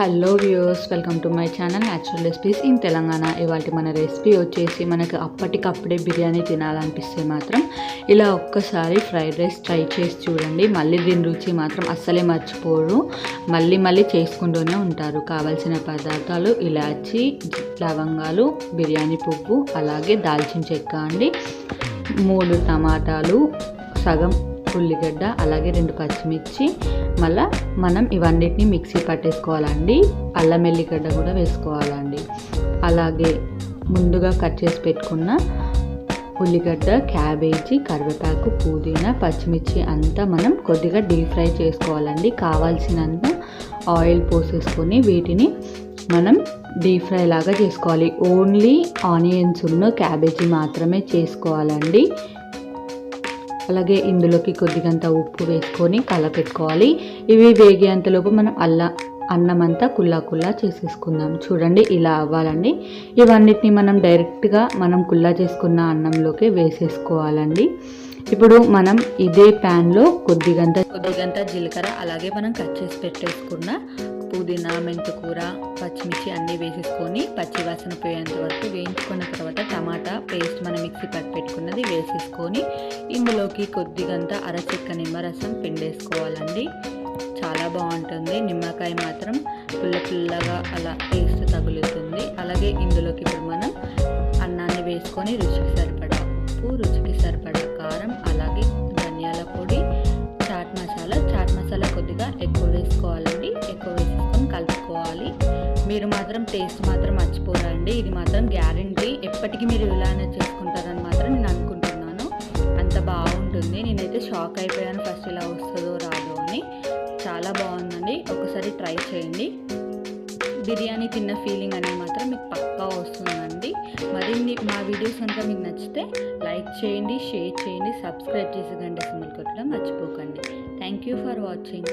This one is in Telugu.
Hello views welcome to my channel natural recipes in Telangana. ఇవాళ మన రెసిపీ వచ్చేసి మనకు అప్పటికప్పుడే బిర్యానీ తినాలనిపిస్తే మాత్రం ఇలా ఒక్కసారి ఫ్రైడ్ రైస్ ట్రై చేసి చూడండి. మళ్ళీ దీని రుచి మాత్రం అస్సలే మర్చిపోరు. మళ్ళీ మళ్ళీ చేసుకుంటూనే ఉంటారు. కావాల్సిన పదార్థాలు ఇలాచి లవంగాలు బిర్యానీ పువ్వు అలాగే దాల్చిన చెక్క అండి మూడు టమాటాలు సగం ఉల్లిగడ్డ అలాగే రెండు పచ్చిమిర్చి. మళ్ళీ మనం ఇవన్నిటిని మిక్సీ పట్టేసుకోవాలండి. అల్లం ఎల్లిగడ్డ కూడా వేసుకోవాలండి. అలాగే ముందుగా కట్ చేసి పెట్టుకున్న ఉల్లిగడ్డ క్యాబేజీ కరివేపాకు పుదీనా పచ్చిమిర్చి అంతా మనం కొద్దిగా డీప్ ఫ్రై చేసుకోవాలండి. కావాల్సినంత ఆయిల్ పోసేసుకొని వీటిని మనం డీప్ ఫ్రై లాగా చేసుకోవాలి. ఓన్లీ ఆనియన్స్ ఉన్న క్యాబేజీ మాత్రమే చేసుకోవాలండి. అలాగే ఇందులోకి కొద్దిగంత ఉప్పు వేసుకొని కలపెట్టుకోవాలి. ఇవి వేగేంతలోపు మనం అల్ల అన్నం అంతా కుల్లా కుల్లా చేసేసుకుందాం. చూడండి ఇలా అవ్వాలండి. ఇవన్నిటిని మనం డైరెక్ట్గా మనం కుల్లా చేసుకున్న అన్నంలోకి వేసేసుకోవాలండి. ఇప్పుడు మనం ఇదే ప్యాన్లో కొద్దిగంత కొద్దిగంత జీలకర్ర అలాగే మనం కట్ చేసి పెట్టేసుకున్న పుదీనా మెంతుకూర పచ్చిమిర్చి అన్నీ వేసేసుకొని పచ్చి వాసన పోయేంత వరకు వేయించుకున్న తర్వాత టమాటా పేస్ట్ మనం మిక్సీ పట్టి పెట్టుకున్నది వేసేసుకొని ఇందులోకి కొద్దిగంత అరచెక్క నిమ్మరసం పిండేసుకోవాలండి. చాలా బాగుంటుంది. నిమ్మకాయ మాత్రం పుల్ల పుల్లగా అలా టేస్ట్ తగులుతుంది. అలాగే ఇందులోకి ఇప్పుడు మనం అన్నాన్ని వేసుకొని రుచికి సరిపడా ఉప్పు రుచికి సరిపడా కారం అలాగే మీరు మాత్రం టేస్ట్ మాత్రం మర్చిపోరండి. ఇది మాత్రం గ్యారంటీ ఎప్పటికీ మీరు ఇలానే చేసుకుంటారని మాత్రం నేను అనుకుంటున్నాను. అంత బాగుంటుంది. నేనైతే షాక్ అయిపోయాను. ఫస్ట్ ఇలా వస్తుందో రాదో అని. చాలా బాగుందండి. ఒకసారి ట్రై చేయండి. బిర్యానీ తిన్న ఫీలింగ్ అనేది మాత్రం మీకు పక్కా వస్తుందండి. మరిన్ని మా వీడియోస్ కనుక మీకు నచ్చితే లైక్ చేయండి షేర్ చేయండి సబ్స్క్రైబ్ చేసి గంట సిమ్మల్ కొట్టడం మర్చిపోకండి. Thank you for watching